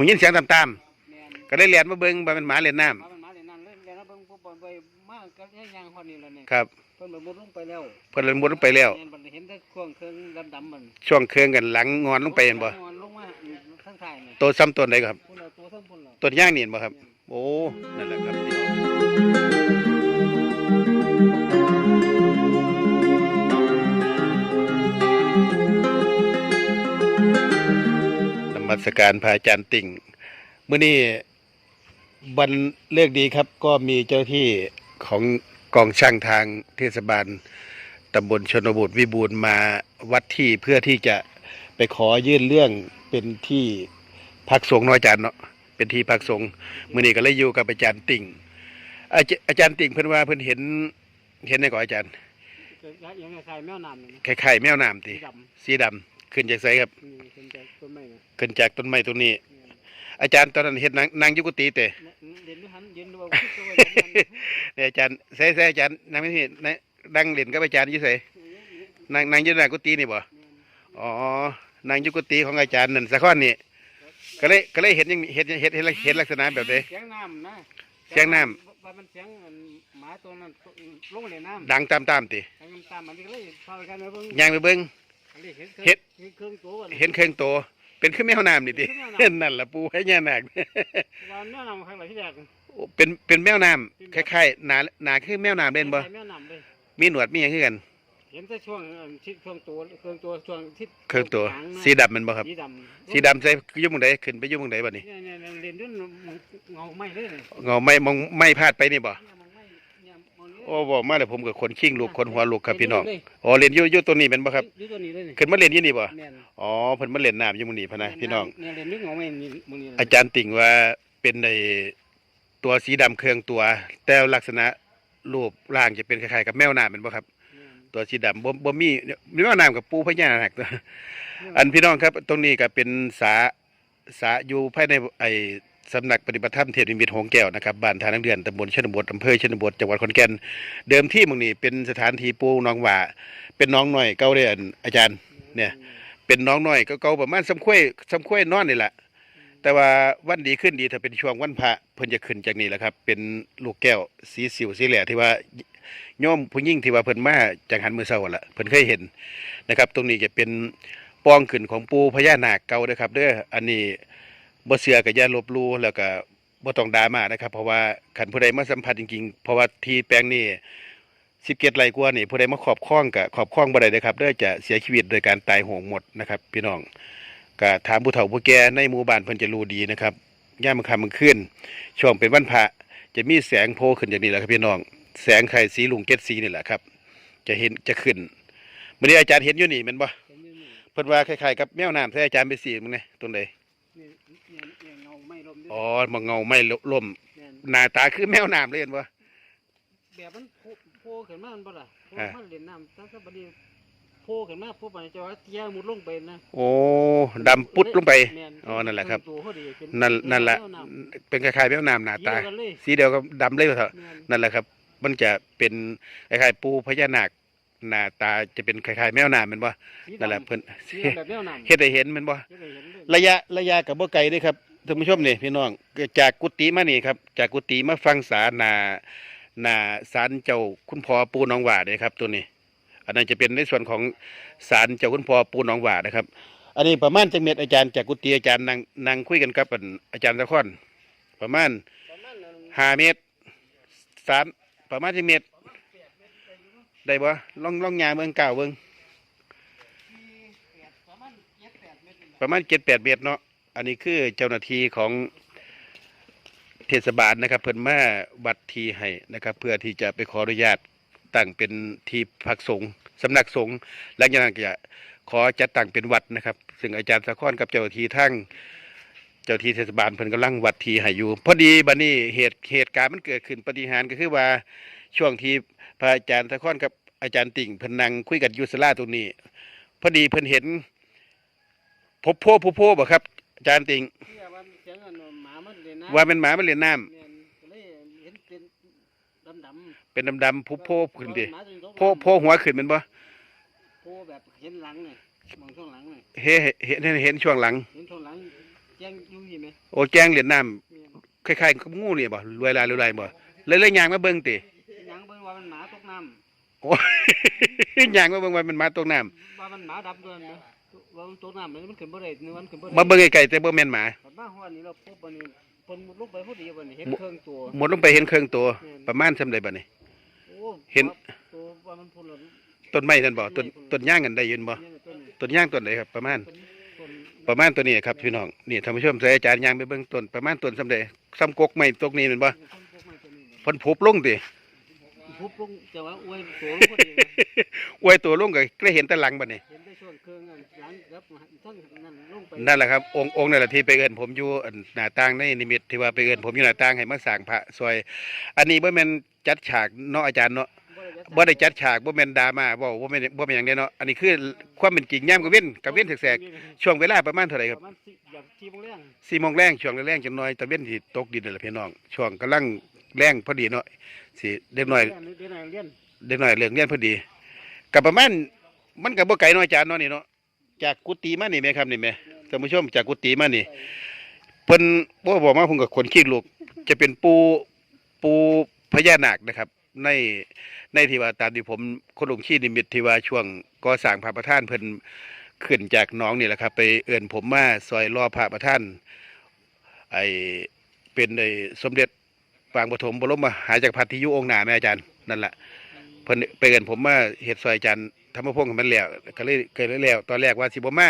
หูยินเสียงตามแม่นๆก็เลยเรียนมาเบิ่งว่ามันหมาเล่นน้ำมามันมาเลยนั่นเลยแล้วเบิ่งปุ๊บบ่ไปมากก็ยังยังฮอดนี่แล้วนี่ครับ เพิ่นบ่มุดลงไปแล้วเพิ่นเลยมุดลงไปแล้ว แม่นบ่ได้เห็นแต่ช่วงเครื่องดำๆมันช่วงเครื่องกันหลังงอนลงไปเห็นบ่นอนลงมาข้างท้ายนี่ตัวซ้ำต้นใดครับ พุ่นเอาตัวทั้งพุ่นแล้ว ต้นย่างนี่เห็นบ่ครับ โอ้ นั่นแหละครับพี่น้อง มัสการพระอาจารย์ติ่งมื้อนี้วันเลิกดีครับ ก็มีเจ้าหน้าที่ของกองช่างทางเทศบาลตำบลชนบทวิบูลย์มาวัดที่เพื่อที่จะไปขอยื่นเรื่องเป็นที่พักสงฆ์เนาะอาจารย์เนาะเป็นที่พักสงฆ์มื้อนี้ก็เลยอยู่กับอาจารย์ติ่ง อาจอาจารย์ติ่งเพิ่นว่าเพิ่นเห็นเห็นในก่อนอาจารย์ยังไงใครแมวน้ำนี่คล้ายๆแมวน้ำติสีดสีดำ ขึ้นจากไสครับำนี่เป็นจากต้นไม้นะขึ้นจากต้นไม้ต้นนี้ อาจารย์ตอนนั้นเฮ็ดนางนางอยุกุติเตเด่นด้วยหันยืนดูว่าคิดตัวอย่างนั้นเนี่ยอาจารย์ใส่ใส่อาจารย์นางไม่เห็นนะดังเล่นกับอาจารย์อยู่ไสนางนางอยุนางกุฏินี่บ่อ๋อนางอยุกุฏิของอาจารย์นั่นสะข้อนนี่ก็เลยก็เลยเห็นอยังเห็นเห็นเห็นเห็นลักษณะแบบใด เสียงน้ำนะเสียงน้ำ ว่ามันเสียงหมาตัวนั้นลงเลยน้ำดังตามตามๆติทางน้ำตามมันก็เลยพากันไปเบิ่งย่างไปเบิ่ง เห็นเครื่องตัวเห็นเครื่องโต เป็นคือแมวน้ำนี่ตินั่นล่ะปูให้ย่านาคว่าแมวน้ำข้างหลังที่แรกเป็นเป็นแมวน้ำคล้ายๆหนาหนาคือแมวน้ำเล่นบ่แมวน้ำเลยมีหนวดมีหยังคือกันเห็นแต่ช่วงชิดช่วงตัวเครื่องตัวช่วงทิศเครื่องตัวสีดำแมันบ่ครับ สีดำสีดำใส่อยุ่หมองใดขึ้นไปอยุ่หมองใดบัดนี้เนี่ยเนี่ยเล่นด้วยเงาไม่เลยเนี่ยเงาไม่มองไม่พลาดไปนี่บ่ โอ้บอกมาแล้วผมกับคนขิ้งลูกคนหัวลูกครับพี่น้องอ๋อเล่นอยู่อยู่ตัวนี้เป็นบ่ครับอยู่ตัวนี้เลยนี่ขึ้นมาเล่นอยู่นี่บ่แม่นอ๋อเพิ่นมาเล่นน้ำอยู่หมื้นี้พะนะพี่น้องเนี่ยเล่นด้วยเงาไม่นี่มึงนี่อาจารย์ติ่งว่าเป็นในตัวสีดำเครื่องตัว แต่ลักษณะรูปร่างจะเป็นคล้ายๆกับแมวน้ำเป็นบ่ครับ ตัวสีดำบ่บ่มีมีแมวน้ำกับปูพญานาคตัวอันพี่น้องครับ ตรงนี้ก็เป็นสาสาอยู่ภายในไอ สำนักปฏิบัติธรรมเทพนิมิตรหงแก้วนะครับบ้านทานังเดือนตำบลชนบทอำเภอชนบทจังหวัดขอนแก่นเดิมที่หมึงนี้เป็นสถานที่ปูน้องหว่า เป็นน้องหน้อยเก่าเด้อนอาจารย์เนี่ยเป็นน้องหน้อยก็เก่าประมาณสำคุ้ยสำคุ้ยนอนนี่แหละแต่ว่าวันดีขึ้นดีถ้าเป็นช่วงวันพระเพิ่นจะขึ้นจากนี่แหละครับ เป็นลูกแก้วสีสิวสีแหล่ที่ว่าโยมผู้ยิ่งที่ว่าเพิ่นมาจังหันมือเศร้าละเพิ่นเคยเห็นนะครับ ตรงนี้จะเป็นปองขึ้นของปูพญานาคเก่าเด้อครับเด้ออันนี้ บ่เชื่อก็อย่าลบหลู่แล้วก็บ่ต้องดราม่านะครับ เพราะว่าคันผู้ใดมาสัมผัสจริงๆ เพราะว่าที่แปลงนี้17ไร่กว่านี่ผู้ใดมาครอบครองก็ครอบครองบ่ได้เด้อครับเด้อจะเสียชีวิตโดยการตายโหงหมดนะครับ พี่น้องก็ถามผู้เฒ่าผู้แก่ในหมู่บ้านเพิ่นจะรู้ดีนะครับย่ามมื้อค่ำมื้อคืนช่วงเป็นวันพระจะมีแสงโผล่ขึ้นอย่างนี้แหละครับพี่น้อง แสงไข่สีลุงเกตสีนี่แหละครับ จะเห็นจะขึ้นมื้อนี้อาจารย์เห็นอยู่นี่แม่นบ่เพิ่นว่าคล้ายๆกับแมวน้ำใส่อาจารย์ไปสีมึงไงตรงใดนี่ เนี่ยเนี่ยเงาไม่ลมด้วยอ๋อมองเงาไม่ล่มเนี่ยหน้าตาคือแมวน้ำเลยเห็นบ่ แบบมันโผล่โผล่ขึ้นมามันบ่ล่ะโผล่อ่า มันเล่นน้ำตั้งแต่บัดนี้โผล่ขึ้นมาพวกมันจะว่าเตี้ยมุดลงไปนะโอ้ดำปุ๊ดลงไป แม่อ๋อนั่นแหละครับ ตัวเขาดีเป็นั่นนั่นแหละแวำเป็นคล้ายๆแมวน้ำหน้าตา เดียวกันเลยสีเดียวกับดำเลยว่าเถอะแม่นนั่นแหละครับ มันจะเป็นคล้ายๆปูพญานาค หน้าตาจะเป็นคล้ายๆแมวน้ำแม่นบ่สีนั่นแหละดำเพิ่นสีดำแบบแนวน้ำเฮ็ดให้เห็นแม่นบ่ เฮ็ดให้เห็นเลยระยะระยะกับบ่ไกลเด้ครับท่านผู้ชมนี่พี่น้องจากกุฏิมานี่ครับ จากกุฏิมาฟังสาหนาหนาศาลเจ้าคุณพ่อปูหนองหว่าเด้ครับ ตัวนี้ อันนั้นจะเป็นในส่วนของศาลเจ้าคุณพ่อปูหนองหว่านะครับ อันนี้ประมาณจังเม็ดอาจารย์จากกุฏิอาจารย์นั่งนั่งคุยกันกับอันอาจารย์ตะค่อนประมาณประมาณนั้นห้าเมตรสามประมาณจังเม็ด ได้บ่ลองลองยาเบิ่งก้าวเบิ่งประมาณเจ็ดแปดเมตรนี่แหละประมาณเจ็ดแปดเมตรเนาะ อันนี้คือเจ้าหน้าที่ของเทศบาลนะครับเพิ่นมาวัดทีให้นะครับ เพื่อที่จะไปขออนุญาตตั้งเป็นที่พักสงฆ์สำนักสงฆ์หลังจากนั้นก็จะขอจัดตั้งเป็นวัดนะครับ ซึ่งอาจารย์สะค้อนกับเจ้าหน้าที่ทั้งเจ้าที่เทศบาลเพิ่นกำลังวัดทีให้อยู่พอดีบัดนี้เหตุเหตุการณ์มันเกิดขึ้นปฏิหารก็คือว่าช่วงที่ พระอาจารย์สะค้อนกับอาจารย์ติ่งเพิ่นนั่งคุยกันอยู่ศาลาตรงนี้ พอดีเพิ่นเห็น พบโพพบโพบ่ครับ อาจารย์ติงเชื่อว่าเสียงอันหมามันเล่นน้ำว่าเป็นหมามันเล่นน้ำแม่นก็เลยเห็นเป็นดำๆเป็นดำๆพบโพขึ้นดิหมาตัวนี้ตกโพโพหัวขึ้นแมันบ่โพแบบเห็นหลังเนี่ยมองช่วงหลังเนี่ยเห็นเห็นเห็นเห็นช่วงหลังเห็นช่วงหลังแจ้งอยู่ที่ไหมโอ้แจ้งเหรียญน้แม่นำคล้ายๆกับงูนี่บ่รวยลายรวยลายบ่เลยเลยยางมาเบิ่งติ ยังเบิ่งว่ามันหมาตกน้ โอ้ยางมาเบิ่งว่ามันมาตกน้ำำว่ามันหมาดับด้วยนะว่ามันตกน้ำมันขึ้นบ่ได้นี่มันขึ้นบ่ได้มาเบิ่งไกลๆแต่บ่แม่นหมาบัดมาฮอดนี่เราพบบัดนี้เพิ่นมุดลงไปพอดีบัดนี้เห็นเครื่องตัวหมดลงไปเห็นเครื่องตัว ประมาณซำใดบัดนี้ โอ้เห็น ตัวว่ามันพุ่นหล่นต้นไม้นั่นบ่ต้นต้นย่างกันได้ยินบ่เนี่ยต้นนี้ต้นย่างต้นไหนครับ ประมาณ ต้นต้นประมาณตัวนี้ครับพี่น้องนี่ท่านผู้ชมใส่อาจารย์ย่างไปเบิ่งต้นประมาณต้นซำใดซ้ำกกไม้ตกนี้แม่นบ่ต้นพวกไม้ต้นนี้เพิ่นพุบลงติ พุบลงจะว่าอวยตัวลงพอดีนะอวยตัวลงก็ได้เห็นแต่หลังบัดนี้ เห็นได้ช่วงเครื่องอันหลังครับทั้งนั่นลงไปนั่นแหละครับองค์องค์นั่นแหละที่ไปเอิ้นผมอยู่อันหน้าต่างในนิมิตที่ว่าไปเอิ้นผมอยู่หน้าต่างให้มาสร้างพระซอย อันนี้บ่แม่นจัดฉากเนาะอาจารย์เนาะ บ่ได้จัดฉากบ่แม่นดราม่าเว้าบ่แม่นบ่แม่นหยังเด้เนาะ อันนี้คือความเป็นจริงยามกลางเว้นกลางเว้นแสกๆช่วงเวลาประมาณเท่าไหร่ครับประมาณสิอย่างที่โมงแรง4โมงแรงช่วงแรงๆจังน้อยตะเว้นสิตกดินนั่นแหละพี่น้อง ช่วงกำลังแรงพอดีเนาะ สิเด็กน้อยเรียนเรียนเด็กน้อยเลิกเรียนพอดีก็ประมาณมันก็บ่ไกลเนาะอาจารย์เนาะนี่เนาะจากกุฏิมานี่แม่ครับนี่แม่ท่านผู้ชมจากกุฏิมานี่เพิ่นบ่บอกมาเพิ่นก็ขนขี้ลูก จะเป็นปูปูพญานาคนะครับ ในในที่ว่าตามที่ผมคนลงขี้นิมิตที่ว่าช่วงก่อสร้างพระประธานเพิ่นขึ้นจากหน้องนี่แหละครับ ไปเอื้อนผมมาซอยรอพระประธานไอเป็นไอสมเด็จ ปางปฐมบรมมหาจักรพรรดิยู่องค์หนาแม่อาจารย์นั่นแหละเพิ่นไปเอื้อนผมมาเฮ็ดซอยอาจารย์ธรรมพงศ์มันแล้วก็เลยเกิดแล้วตอนแรกว่าสิบ่มา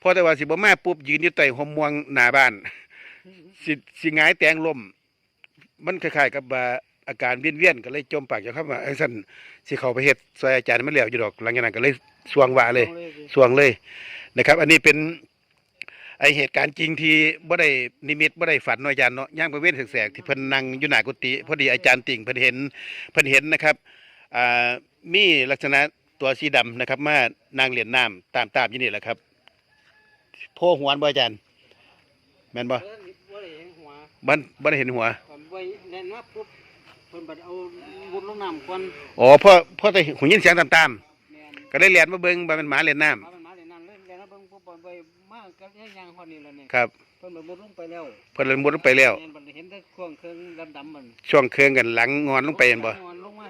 พอแต่ว่าสิบ่มาปุ๊บยืนอยู่ใต้ห่มม่วงหน้าบ้าน สิสิหงายแตงลมมันคล้ายๆกับว่าอาการเวียนๆก็เลยจมปากจะเข้ามาไอ้สั่นสิเข้าไปเฮ็ดซอยอาจารย์มันแล้วอยู่ดอกหลังจากนั้นก็เลยสวงว่าเลยสวงเลยนะครับ อันนี้เป็น ไอเหตุการณ์จริงที่บ่ได้นิมิตบ่ได้ฝันเนาะอาจารย์เนาะย่างไปเว้นแสกๆที่เพิ่นนั่งอยู่หน้ากุฏิพอดีอาจารย์ติ่งเพิ่นเห็นเพิ่นเห็นนะครับอ่ามีลักษณะตัวสีดำนะครับ มานางเหรียญน้ำตามตามๆอยู่นี่แหละครับโพหวนบ่อาจารย์แม่นบ่ว่าได้เห็นหัวบ่บ่ได้เห็นหัวผมไว้แน่นว่าปุ๊บเพิ่นบัดเอาวุ้นลงน้ำก่อนอ๋อพอพอแต่หูยินเสียงตามแม่นๆก็ได้เรียนมาเบิ่งว่ามันหมาเล่นน้ำ มาเป็น กก็ยังฮอดนี่แล้วนี่ครับเพิ่นบัดมุดลงไปแล้วเพิ่นเลยมุดลงไปแล้วม่นบัดเห็นแต่เครื่องเครื่องดำๆมันช่วงเครื่องกันหลังงอนลงไปเห็นบ่นอนลงมา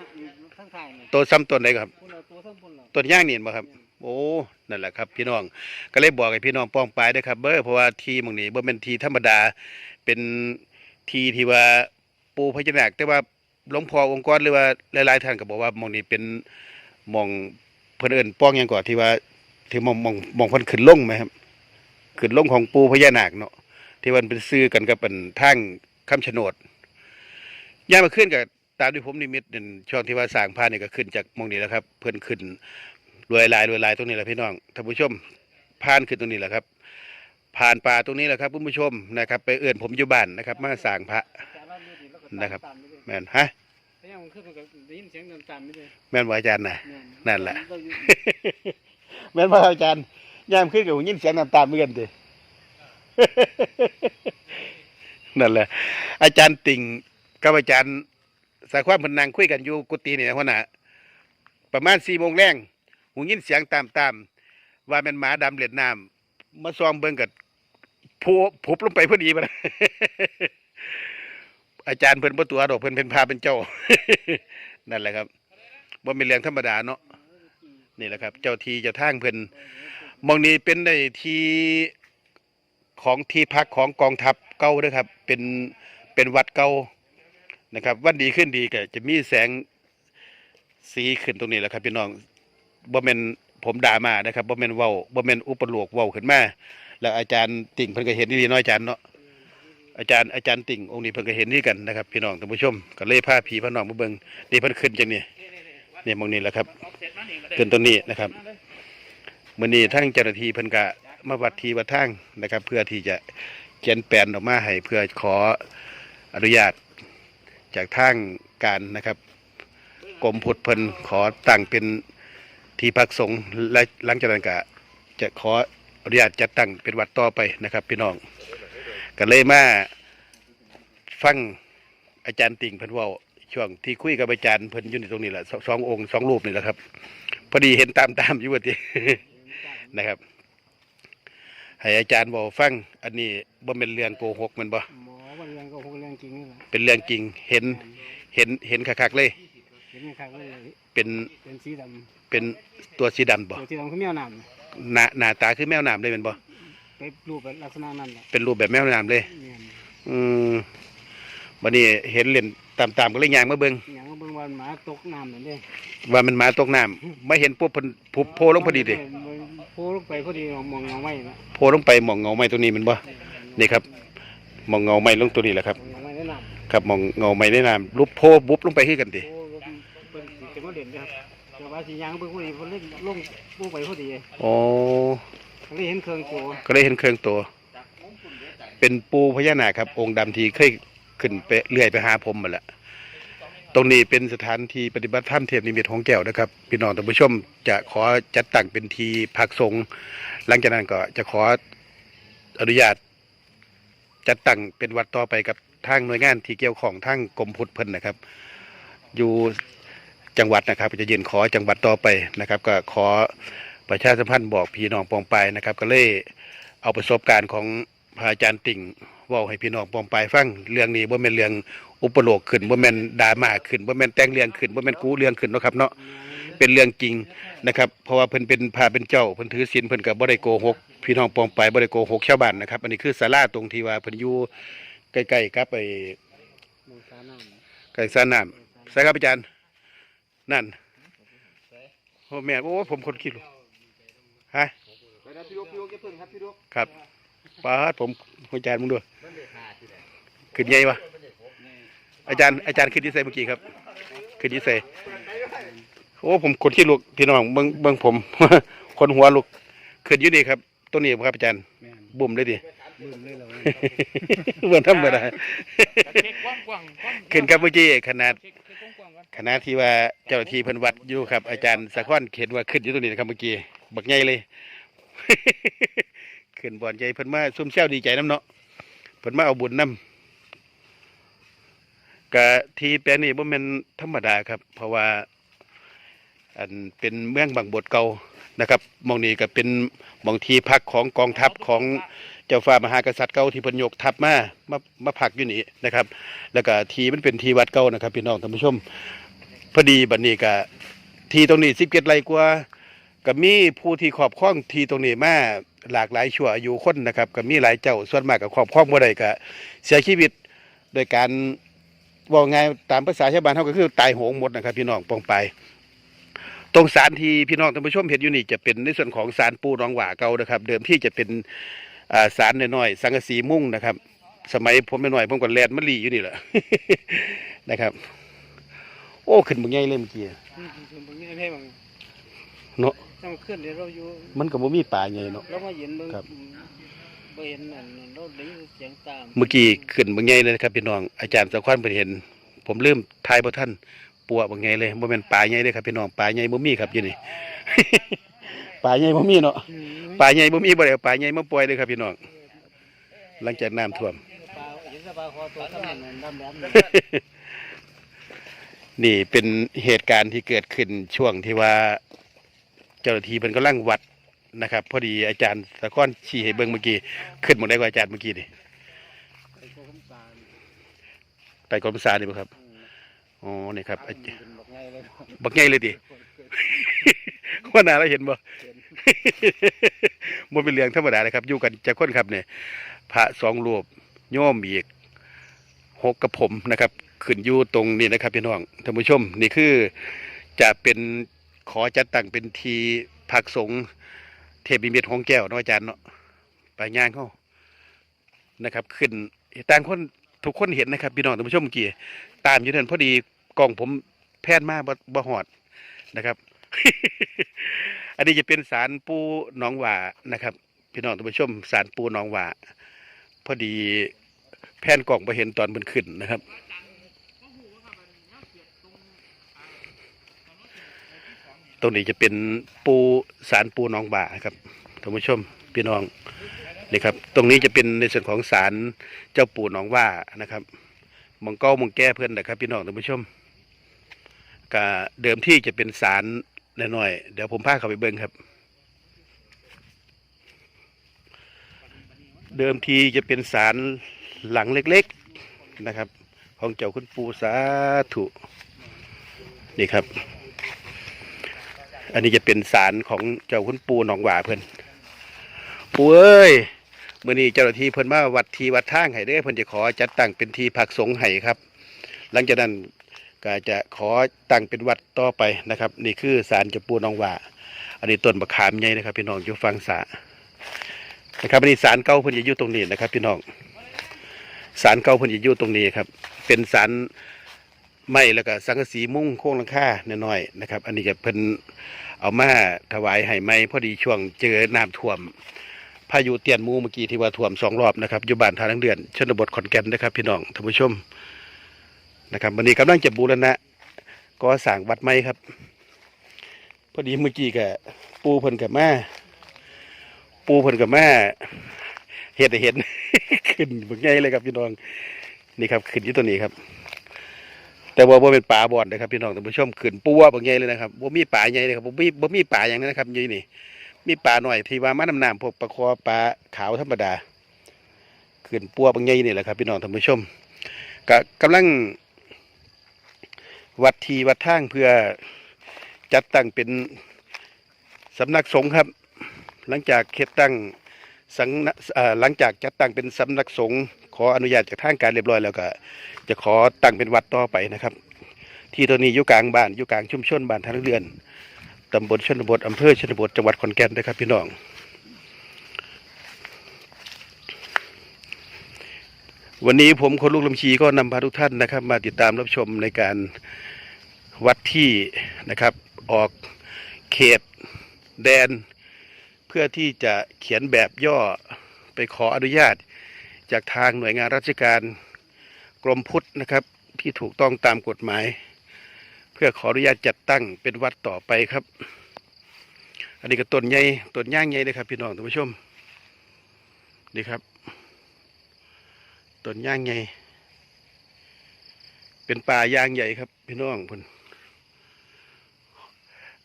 ทั้งท้ายนี่ตัวซ้ำต้นใดครับพุ่นเอาตัวทั้งพุ่นแล้วต้นย่างนี่เห็นบ่ครับ โอ้นั่นแหละครับ พี่น้องก็เลยบอกให้พี่น้องป้องปรายเด้อครับเบ้อเพราะว่าที่หม่องนี้บ่แม่นที่ธรรมดาเป็นที่ที่ว่าปูพญานาคแต่ว่าหลวงพ่อองค์กรหรือว่าหลายๆท่านก็บอกว่าหม่องนี้เป็นหม่องเพิ่นเอิ้นป้องหยังก่อนที่ว่าที่หม่องหม่องหม่องเพิ่นขึ้นลงไหมครับ ขึ้นลงของปูพญานาคเนาะที่มันเป็นซื้อกันกับเป็นทางคำชะโนดย่ามาขึ้นกับตามที่ผมนิมิตนั่นช่วงที่ว่าสางพานนี่ก็ขึ้นจากมองนี้แล้วครับ เพิ่อนขึ้นรวยลายรวยลายตรงนี้แหละพี่น้องท่านผู้ชมพานขึ้นตรงนี้แหละครับ ผ่านป่าตรงนี้แหละครับคุณผู้ชมนะครับ ไปเอื้อนผมอยู่บ้านนะครับ มาสางพระนะครับแม่นฮะแล้วยังมันขึ้นมันก็ได้ยินเสียงเดินตามไปเลยแม่นว่าอาจารย์นะนั่นแหละแม่นว่าอาจารย์ ยามขึ้นกับยินเสียงน้ำตาเหมือนกันตินั่นแหละ อาจารย์ติ่งกับอาจารย์สายความพนนังคุยกันอยู่กุฏินี่นะหัวหน้าประมาณสี่โมงแรงหูยินเสียงตามตามว่าเป็นหมาดำเล็ดน้ำมาซองเบิ่งกับผู้ผุบลงไปพอดีมาอาจารย์เพิ่นบ่ตัวดอกเพิ่นเป็นพาเป็นเจ้า นั่นแหละครับบ่เป็นเรื่องธรรมดาเนาะนี่แหละครับ เจ้าทีเจ้าทางเพิ่น มองนี้เป็นได้ที่ของที่พักของกองทัพเก่าเด้อครับ เป็นเป็นวัดเก่านะครับ วันดีขึ้นดีก็จะมีแสงสีขึ้นตรงนี้แหละครับพี่น้องบ่แม่นผมด่ามานะครับบ่แม่นเว้าบ่แม่นอุปโลกเว้าขึ้นมาแล้วอาจารย์ติ่งเพิ่นก็เห็นดีๆเนาะอาจารย์เนาะอาจารย์อาจารย์ติ่งองค์นี้เพิ่นก็เห็นนี่กันนะครับ พี่น้องท่านผู้ชมก็เลยพาพี่น้องมาเบิ่งนี่เพิ่นขึ้นจังนี่นี่มองนี่แหละครับขึ้นตรงนี้นะครับ มื้อนี้ทั้งเจ้าหน้าที่เพิ่นก็มาวัดทีวัดทางนะครับ เพื่อที่จะเขียนแปลนออกมาให้เพื่อขออนุญาตจากทางการนะครับกรมพุทธเพิ่นขอตั้งเป็นที่พักสงฆ์และหลังจากนั้นก็จะขออนุญาตจัดตั้งเป็นวัดต่อไปนะครับ พี่น้องก็เลยมาฟังอาจารย์ติ่งเพิ่นว่าช่วงที่คุยกับอาจารย์เพิ่นอยู่ในตรงนี้แหละสององค์สองรูปนี่แหละครับ พอดีเห็นตามตามอยู่ว่าติ นะครับ ให้อาจารย์บอกฟัง อันนี้บ่เป็นเรื่องโกหกแมันบ่หมอว่าเรื่องก็คงเรื่องจริงนี่แหละเป็นเรื่องจริงเห็นเห็นเห็นคักๆเลย เห็นไหมครับว่าเป็นเป็นสีดเป็นตัวสีดำำบ่ตัวสีดำคือแมวน้หน้าหน้าตาคือแมวน้ำเลยแม่นบ่ำไปรูปแบบลักษณะนั้นแหละเป็นรูปแบบแมวน้ำเลย เนี่ยอืมบัดนี้เห็นเล่นตามๆก็เลยย่างมาเบิ่งอย่างว่าเบิ่งวันหมาตกน้ำนั่นเด้ว่ามันหมาตกน้ำมาเห็นปุ๊บเพิ่นพุบโผล่ลงพอดีเด้ โผล่ลงไปพอดีมองเงาไว้นะโผล่ลงไปหมองเงาไม้ตัวนี้แมันบ่นี่ครับหมองเงาไม้ลงตัวนี้แหละครับ มองเงาไว้ได้น้ำครับหมองเงาไม้ในน้ำรูปโผล่บุบลงไปคือกันติโอ้เป็นสีเต็มเด่นนะครับแต่ว่าสียางเบิ่งพอดีเพอเล่นลงลงไปพอดีโอ้ก็เลยเห็นเครื่องตัวก็เลยเห็นเครื่องตัว เป็นปูพญานาคครับ องค์ดำที่เคยขึ้นไปเลื่อยไปหาผมมาแล้ว ตรงนี้เป็นสถานที่ปฏิบัติธรรมเทพนิมิตของแก้วนะครับ พี่น้องท่านผู้ชมจะขอจัดตั้งเป็นทีพักสงฆ์หลังจากนั้นก็จะขออนุญาตจัดตั้งเป็นวัดต่อไปกับทางหน่วยงานที่เกี่ยวของทางกรมพุทธเพิ่นนะครับ อยู่จังหวัดนะครับจะยืนขอจังหวัดต่อไปนะครับ ก็ขอประชาสัมพันธ์บอกพี่น้องปองไปนะครับ ก็เลยเอาประสบการณ์ของพระอาจารย์ติ่งว่าให้พี่น้องปองไปฟังเรื่องนี้ว่าเป็นเรื่อง อุปโลกขึ้นว่าเป็นดราม่าขึ้นว่าเป็นแต่งเรื่องขึ้นว่าเป็นกู้เรื่องขึ้นเนาะครับเนาะเป็นเรื่องจริงนะครับ เพราะว่าเพิ่นเป็นพาเป็นเจ้าเพิ่นถือศีลเพิ่นก็บ่ได้โกหกพี่น้องปองไปายบ่ได้โกหกชาวบ้านนะครับ อันนี้คือศาลาตรงที่ว่าเพิ่นอยู่ใกล้ๆกับไอ้มองสาน้ไก่สาน้ำใช่ครับอาจารย์นั่นโอ้แม่โอ้ผมคนคิดลูกฮะำไปนะพี่ลูกพี่ลูกจะเพิ่งครับพี่ลูกครับป้าดผมอาจารย์มึงด้วยขึ้นไงวะ อาจารย์อาจารย์ขึ้นที่ใส่เมื่อกี้ครับขึ้นที่ใส่โอ้ผมคนคิดลูกพี่น้องเบิ้งเบิ้งผม คนหัวลูกขึ้นอยู่นี่ครับต้นนี้บ่ครับอาจารย์แม่นบุ่มเลยดิลืมเลยเหรอเหมือนธรรมดาเช็คกว้างกว้างกว้างขึ้นครับเมื่อกี้ขนาดเช็คเช็คกว้างกว้างก่อนขณะที่ว่าเจ้าหน้าที่เพิ่นวัดอยู่ครับ อาจารย์สะค้อนเห็นว่าขึ้นอยู่ตรงนี้นะครับเมื่อกี้บักใหญ่เลยขึ้นบ่อนใหญ่เพิ่นมาซุ่มเชี่ยวดีใจน้ำเนาะเพิ่นมาเอาบุญน้ำ กะที่แปลงนี้บ่แม่นธรรมดาครับ เพราะว่า อันเป็นเมืองบางบทเก่านะครับมองนี้ก็เป็นมองที่พักของกองทัพของเจ้าฟ้ามหากษัตริย์เก่าที่พนยกทัพมามามาพักอยู่นี่นะครับ แล้วก็ที่มันเป็นที่วัดเก่านะครับพี่น้องท่านผู้ชมพอดีบัดนี้ก็ที่ตรงนี้สิบเจ็ดไร่กว่าก็มีผู้ที่ครอบครองที่ตรงนี้มาหลากหลายชั่วอายุคนนะครับก็มีหลายเจ้าส่วนมากก็ครอบครองบ่ได้ก็เสียชีวิตโดยการ ว่าไงายตามภาษาชาวบ้านเขาก็คือตายโหงหมดนะครับ พี่น้องปองไป ตรงศาลที่พี่น้องท่านผู้ชมเห็นอยู่นี่จะเป็นในส่วนของศาลปูหนองหว่าเก่านะครับ เดิมที่จะเป็นอ่าศาลน้อยๆสังกะสีมุ้งนะครับ สมัยผมน้อยๆผมก็แลนมะลีอยู่นี่แหละนะครับ โอ้ขึ้นมึงใหญ่เลยเมื่อกี้อืมอืมบางทีให้บางเนาะต้องขึ้นเดี๋ยวเราอยู่มันก็บ่มีป่าใหญ่เนาะเรามาเห็นเบิ่งครั บ่เห็นนั่นเราได้ยินเสียงตามเมื่อกี้ขึ้นมึงใหญ่เลยนะครับพี่น้องอาจารย์สะควันเพิ่นเห็น ผมลืมทายบ่ท่านปัวบางใหญ่เลยบ่แม่นป่าใหญ่เลยครับพี่น้องป่าใหญ่บ่มีครับอยู่นี่ป่าใหญ่บ่มีเนาะอืมป่าใหญ่บ่มีบ่ได้เอาป่าใหญ่มาปล่อยเลยครับพี่น้องหลังจากน้ำท่วม ปลาเห็นสปลาคอตัวทำอย่างนั้นดำแบบนี้นี่เป็นเหตุการณ์ที่เกิดขึ้นช่วงที่ว่าเจ้าหน้าที่เป็นกำลังวัด นะครับ พอดีอาจารย์ตะก้อนชี้ให้เบิ่งเมื่อกี้ขึ้นหมดได้กว่าอาจารย์เมื่อกี้นี่ไอ้พวกคำตาลไต่กรมศาสตร์นี่บ่ครับอืมอ๋อนี่ครับอาจเป็นบักไงเลยบักใหญ่เลยดิว่าหนาเราเห็นบ่บ่เป็นเรื่องธรรมดาเลยครับ อยู่กันจะคนครับเนี่ยพระสองรูปโยมอีกหกกับผมนะครับขึ้นอยู่ตรงนี้นะครับพี่น้องท่านผู้ชม นี่คือจะเป็นขอจัดตั้งเป็นทีพักสงฆ์ เทพบิมิตของแก้วเนาะอาจารย์เนาะไปย่างเขานะครับ ขึ้นต่างคนทุกคนเห็นนะครับพี่น้องท่านผู้ชมเมื่อกี้ตามอยู่นั่นพอดีกล้องผมแพนมาบ่บ่หอดนะครับ อันนี้จะเป็นสารปูหนองหว่านะครับ พี่น้องท่านผู้ชมสารปูหนองหว่าพอดีแพนกล่องไปเห็นตอนมันขึ้นนะครับ ตรงนี้จะเป็นปูสารปูหนองบ่าครับท่านผู้ชมพี่น้องนี่ครับ ตรงนี้จะเป็นในส่วนของสารเจ้าปู่หนองว่านะครับมองเก้ามองแก้เพื่อนนะครับ พี่น้องท่านผู้ชมก็เดิมที่จะเป็นสารน้อยๆเดี๋ยวผมพาเขาไปเบิ้งครับ เดิมทีจะเป็นศาลหลังเล็กๆนะครับ ของเจ้าคุณปูสาธุนี่ครับ อันนี้จะเป็นศาลของเจ้าคุณปูหนองหว่าเพิ่นปู่เอ้ยมื่อนี้เจ้าหน้าที่เพิ่นมาวัดทีวัดทางให้เด้เพิ่นจะขอจัดตั้งเป็นที่พักสงให้ครับ หลังจากนั้นก็จะขอตั้งเป็นวัดต่อไปนะครับ นี่คือศาลเจ้าปูหนองหว่าอันนี้ต้นมะขามใหญ่นะครับ พี่น้องอยู่ฟังสานะครับอันนี้ศาลเก่าเพิ่นจะอยู่ตรงนี้นะครับ พี่น้องศาลเก่าเพิ่นจะอยู่ตรงนี้ครับ เป็นศาล ไม้แล้วก็สังกะสีมุ้งโค้งหลังคาน้อยๆนะครับ อันนี้ก็เพิ่นเอามาถวายให้ไม้พอดีช่วงเจอน้ำท่วม พายุเตียนมูเมื่อกี้ที่ว่าท่วมสองรอบนะครับอยู่บ้านทานังเดือนชนบทขอนแก่นนะครับพี่น้องท่านผู้ชมนะครับวันนี้กำลังจะบูรณะก็สร้างวัดใหม่ครับ พอดีเมื่อกี้ก็ปูเพิ่นกับแม่ปูเพิ่นกับแม่เห็ดเห็นขึ้นบึกใหญ่เลยครับพี่น้องนี่ครับขึ้นอยู่ตัวนี้ครับ แต่ว่าบ่เป็นป่าบ่อนนะครับพี่น้องท่านผู้ชมขึ้นปูว่าบึกใหญ่เลยนะครับบ่มีป่าใหญ่เลยครับบ่มีบ่มีป่าอย่างนั้นนะครับอยู่นี่ มีป่าหน่อยที่ว่ามาน้ำน้ำพวกปลาคอปลาขาวธรรมดาขึ้นปัวบึกใหญ่นี่แหละครับ พี่น้องท่านผู้ชมก็กำลังวัดทีวัดทางเพื่อจัดตั้งเป็นสำนักสงฆ์ครับ หลังจากเขตตั้ง หลังจากจัดตั้งเป็นสำนักสงฆ์ขออนุญาตจากทางการเรียบร้อยแล้วก็ จะขอตั้งเป็นวัดต่อไปนะครับ ที่ตัวนี้อยู่กลางบ้านอยู่กลางชุมชนบ้านทางเรือนตำบลชนบทอำเภอชนบทจังหวัดขอนแก่นนะครับพี่น้อง วันนี้ผมคนลูกลำชีก็นำพาทุกท่านนะครับ มาติดตามรับชมในการวัดที่นะครับ ออกเขตแดน เพื่อที่จะเขียนแบบย่อไปขออนุญาต จากทางหน่วยงานราชการกรมพุทธนะครับ ที่ถูกต้องตามกฎหมาย เพื่อขออนุญาตจัดตั้งเป็นวัดต่อไปครับ อันนี้ก็ต้นใหญ่ต้นย่างใหญ่เลยครับ พี่น้องท่านผู้ชมนี่ครับต้นย่างใหญ่เป็นป่ายางใหญ่ครับ พี่น้องพิ่น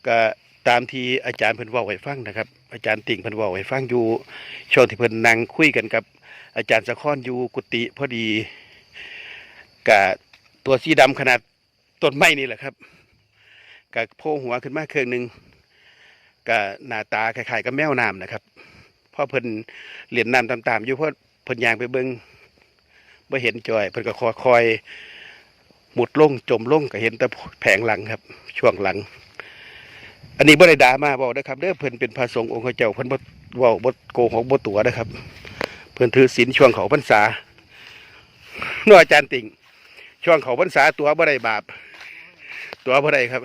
ก็ ตามที่อาจารย์เพิ่นว้าให้ฟังนะครับ อาจารย์ติ่งเพิ่นว้าให้ฟังอยู่ช่วงที่เพิ่นนั่งคุยกันกับ อาจารย์สะค้อนอยู่กุฏิพอดีกับตัวสีดำขนาดต้นไม้นี่แหละครับกับโผล่หัวขึ้นมาเครื่องหนึ่งกับหน้าตาคล้ายๆกับแมวน้ำนะครับพราะเพิ่นเหรียญน้ำตามๆอยู่เพราะเพิ่นยางไปเบิ่งบ่เห็นจอยเพิ่นก็คอยหมุดลงจมลงก็เห็นแต่แผงหลังครับ ช่วงหลัง อันนี้บ่ได้ด่ามาบอกนะครับเด้อเพิ่นเป็นพระสงฆ์องค์ข้าเจ้าเพิ่นบ่เว้าบ่โกหกบ่ตัวนะครับ เพิ่นถือศีลช่วงเขาพรรษานาะอาจารย์ติ่งช่วงเขาพรรษาตัวบ่ได้บาป ตัวบ่ได้ครับ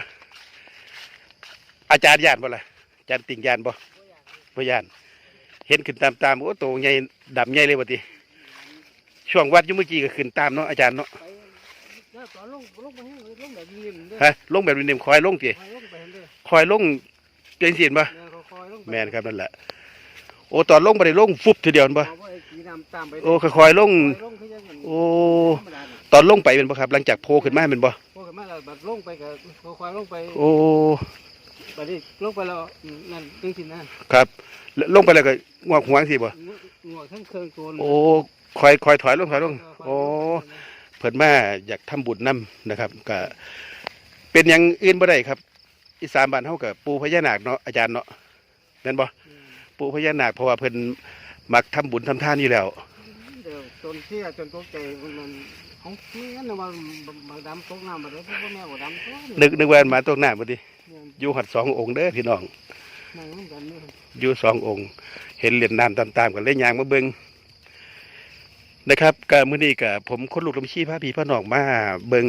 อาจารย์ย่านบ่ล่ะอาจารย์ติ่งย่านบ่บ่ย่าน เห็นขึ้นตามๆโอ้โตใหญ่ดำใหญ่เลยบ่ติช่วงวัดยู่เมื่อกี้ก็ขึ้นตามเนาะอาจารย์เนาะไปแล้วตอนลงแบบยืนเด้อฮะลงแบบนี้คอยลงติ คอยลงไปเด้อคอยลงเป็นศีลบ่แม่คอยลงไปแม่นครับนั่นแหละ โอ้ตอนลงบ่ได้ลงฟุบทีเดียวนั่นบ่เอาไว้สีดำตามไปโอ้ค่อยๆลงคอยลงคือยังมันโอ้ธรรมดาเนี่ยตอนลงไปเป็นบ่ครับ หลังจากโผล่ขึ้นมาเป็นบ่พวกกันมาแล้วบัดลงไปก็คอยๆลงไป โอ้บัดนี้ลงไปแล้วนั่นจังซี่นะครับแล้วลงไปแล้วก็งอกหัวจังซี่บ่งวกทั้งเครื่องตัวโอ้คอยคอยถอยลงถอยลงโอ้เพิ่นมาอยากทำบุญนํนะครับก็เป็นอย่างอื่นบ่ได้ครับ อีสานบ้านเฮาก็ปูพญานาคเนาะอาจารย์เนาะแม่นบ่ปูพญานาคเพราะว่าเพิ่นมักทำบุญทำทานอยู่แล้วเดี๋ยวจนเที่ยจนตกใจมันมันของนี่งั้นน่ะมันมันดำตกน้ำมาแล้วพวกแม่บ่ดำตัวนึกนึกว่ามาตกน้ำบ่ติเนี่ยอยู่หัดสององค์เด้อพี่น้องนั่งเหมือนกันนี่อยู่สององค์ เห็นเหรียญน้ำตามๆกันเลยยางมาเบิงนะครับก็มื้อนี้กับผมคนลูกลำชี้พระพีพระนองมาเบิง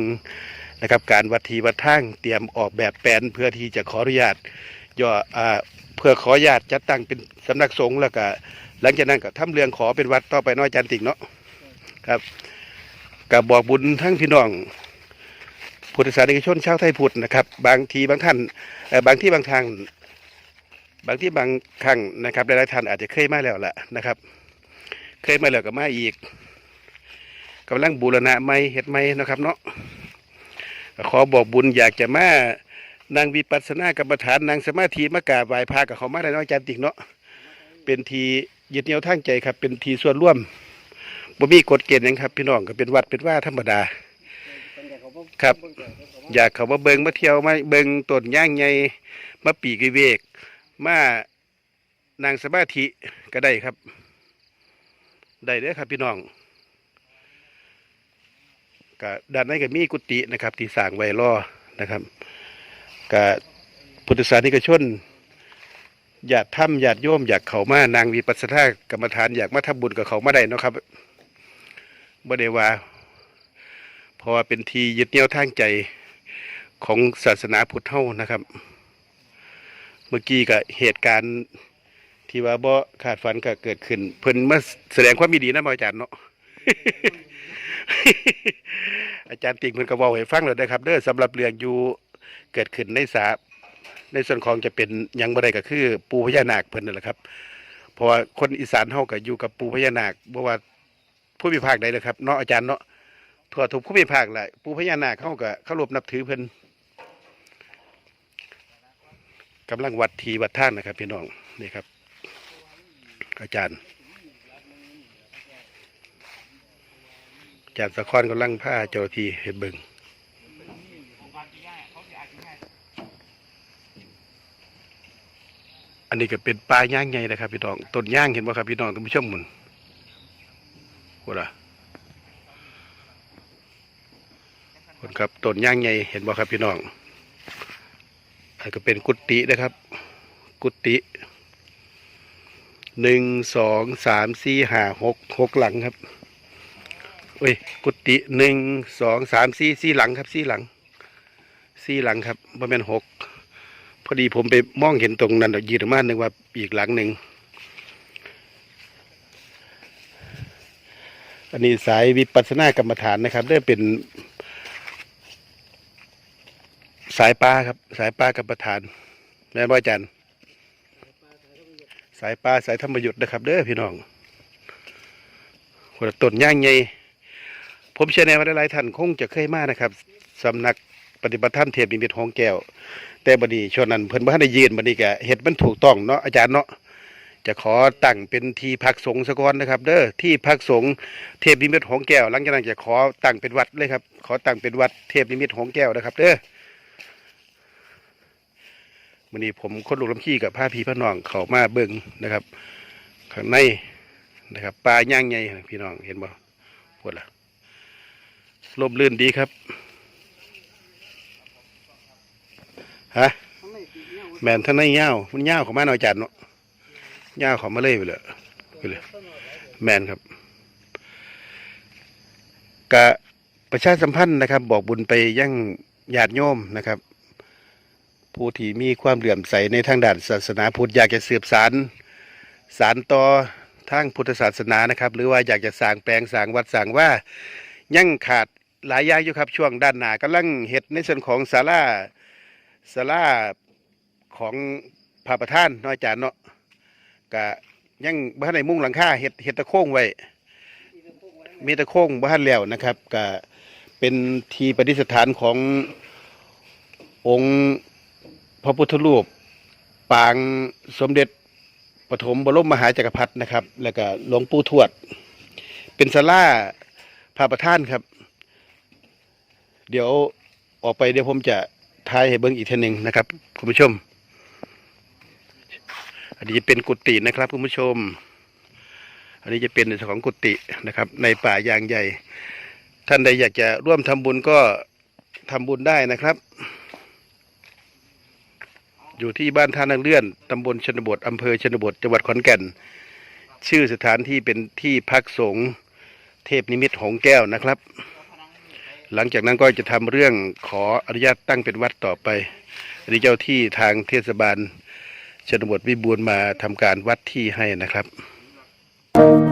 นะครับ การวัดทีวัดทางเตรียมออกแบบแปลนเพื่อที่จะขออนุญาตย่ออ่าเพื่อขออนุญาตจัดตั้งเป็นสำนักสงฆ์แล้วก็หลังจากนั้นก็ทำเรื่องขอเป็นวัดต่อไปน้อยจันติงเนาะครับกับบอกบุญทั้งพี่น้องพุทธศาสนิกชนชาวไทยพุทธนะครับ บางทีบางท่านบางที่บางทาง บางที่บางครั้งนะครับหลายๆท่านอาจจะเคยมาแล้วล่ะนะครับ เคยมาแล้วก็มาอีกกำลังบูรณะไม่เฮ็ดไม่นะครับเนาะ ขอบอกบุญอยากจะมานางวิปัสสนากรรมฐานนางสมาธิมากราบไหว้พระกับเขามาได้น้อยจันติกเนาะเป็นทียึดเหนี่ยวทางใจครับ เป็นทีส่วนร่วมบ่มีกฎเกณฑ์หยังครับ พี่น้องก็เป็นวัดเป็นว่าธรรมดา ครับ อยากเขามาเบิงมาเที่ยวมาเบิงต้นย่างใหญ่มาปีกวิเวก มานั่งสมาธิก็ได้ครับ ได้เด้อครับพี่น้อง ก็ด้านในก็มีกุฏินะครับที่สร้างไว้รอนะครับก็พุทธศาสนิกชนอยากทำอยากโยมอยากเขามานางวิปัสสนากรรมฐานอยากมาทำบุญกับเขามาได้นะครับบ่ได้ว่าเพราะว่าเป็นที่ยึดเหนี่ยวทางใจของศาสนาพุทธเฮานะครับ เมื่อกี้ก็เหตุการณ์ที่ว่าบ่ขาดฝันก็เกิดขึ้น เพิ่นมาแสดงความยินดีนะบ่อาจารย์เนาะ อาจารย์ติ่งเพิ่นก็เว้าให้ฟังแล้วนะครับเด้อสำหรับเรื่องอยู่เกิดขึ้นในสาในส่วนของจะเป็นหยังบ่ได้ก็คือปูพญานาคเพิ่นนั่นแหละครับ เพราะว่าคนอีสานเฮาก็อยู่กับปูพญานาคบ่ว่าผู้พิพากใดเลยครับเนาะอาจารย์เนาะทั่วทุกภูมิภาคแหละปูพญานาคเขาก็เคารพนับถือเพิ่นกำลังวัดทีวัดท่านนะครับพี่น้องนี่ครับ อาจารย์ อา จารย์สะคอนกำลังผ้าเจ้าที่เห็นบิงอันนี้ก็เป็นปลาย่างใหญ่นะครับพี่น้องต้นย่างเห็นไหมครับพี่น้องท่านผู้ชมมันโหล่ะคนครับต้นย่างใหญ่เห็นบ่ครับพี่น้องอันก็เป็นกุฏินะครับ กุฏิหนึ่งสองสามสี่ห้าหกหกหลังครับ อ้ยกุฏิหนึ่งสองสามสี่สี่หลังครับสี่หลังสี่หลังครับประมาณหกพอดีผมไปมองเห็นตรงนั้นยืนมาหนึ่งว่าอีกหลังหนึ่งอันนี้สายวิปัสสนากรรมฐานนะครับได้เป็น สายปลาครับ สายปลากับประธานแม่บ่อาจารย์สายปลาสายธรรมยุทธ์นะครับ เด้อพี่น้องคนต้นย่างใหญ่ ผมเชื่อแน่ว่าหลายท่านคงจะเคยมานะครับสำนักปฏิบัติธรรมเทพนิมิตหงแก้ว แต่บัดนี้ช่วงนั้นเพิ่นบ่ทันได้ยืนบัดนี้ก็เฮ็ดมันถูกต้องเนาะอาจารย์เนาะจะขอตั้งเป็นที่พักสงฆ์ซะก่อนนะครับ เด้อที่พักสงฆ์เทพนิมิตหงแก้ว หลังจากนั้นจะขอตั้งเป็นวัดเลยครับ ขอตั้งเป็นวัดเทพนิมิตหงแก้วนะครับ เด้อวันนี้ผมคนลูกลำขี้กับผ้าพีพระน้องเขามาเบิ่งนะครับข้างในนะครับปลาย่างใหญ่พี่น้องเห็นบ่ปวดละ ลมลื่นดีครับฮะแมนท่านในเงาวมันเงาวเขามาหน่อยจัดเนาะเงาวเขามาเลยไปเลยไปเลยแมนครับกะประชาสัมพันธ์นะครับ บอกบุญไปยั่งญาติโยมนะครับ ผู้ที่มีความเหลื่อมใสในทางด้านศาสนาพุทธอยากจะสืบสารสารต่อทางพุทธศาสนานะครับ หรือว่าอยากจะสร้างแปลงสร้างวัดสร้างว่ายั่งขาด หลายอย่างอยู่ครับช่วงด้านหน้ากำลังเฮ็ดในส่วนของศาลาศาลาของพระประธานน้อยจารย์เนาะก็ยังบ้านในมุ้งหลังคาเฮ็ดเฮ็ดตะโค้งไว้ มีตะโค้งบ้านแล้วนะครับก็เป็นที่ประดิษฐานขององค์พระพุทธรูป ปางสมเด็จปฐมบรมมหาจักรพรรดินะครับ แล้วก็หลวงปู่ทวด เป็นศาลาพระประธานครับ เดี๋ยวออกไปเดี๋ยวผมจะทายให้เบิ้งอีกทีหนึ่งนะครับ คุณผู้ชม อันนี้จะเป็นกุฏินะครับ คุณผู้ชม อันนี้จะเป็นในส่วนของกุฏินะครับ ในป่ายางใหญ่ ท่านใดอยากจะร่วมทำบุญก็ทำบุญได้นะครับ อยู่ที่บ้านท่านังเลื่อนตำบลชนบทอำเภอชนบทจังหวัดขอนแก่น ชื่อสถานที่เป็นที่พักสงฆ์เทพนิมิตหงแก้วนะครับ หลังจากนั้นก็จะทำเรื่องขออนุญาตตั้งเป็นวัดต่อไปอันนี้เจ้าที่ทางเทศบาลชนบทวิบูลย์มาทำการวัดที่ให้นะครับ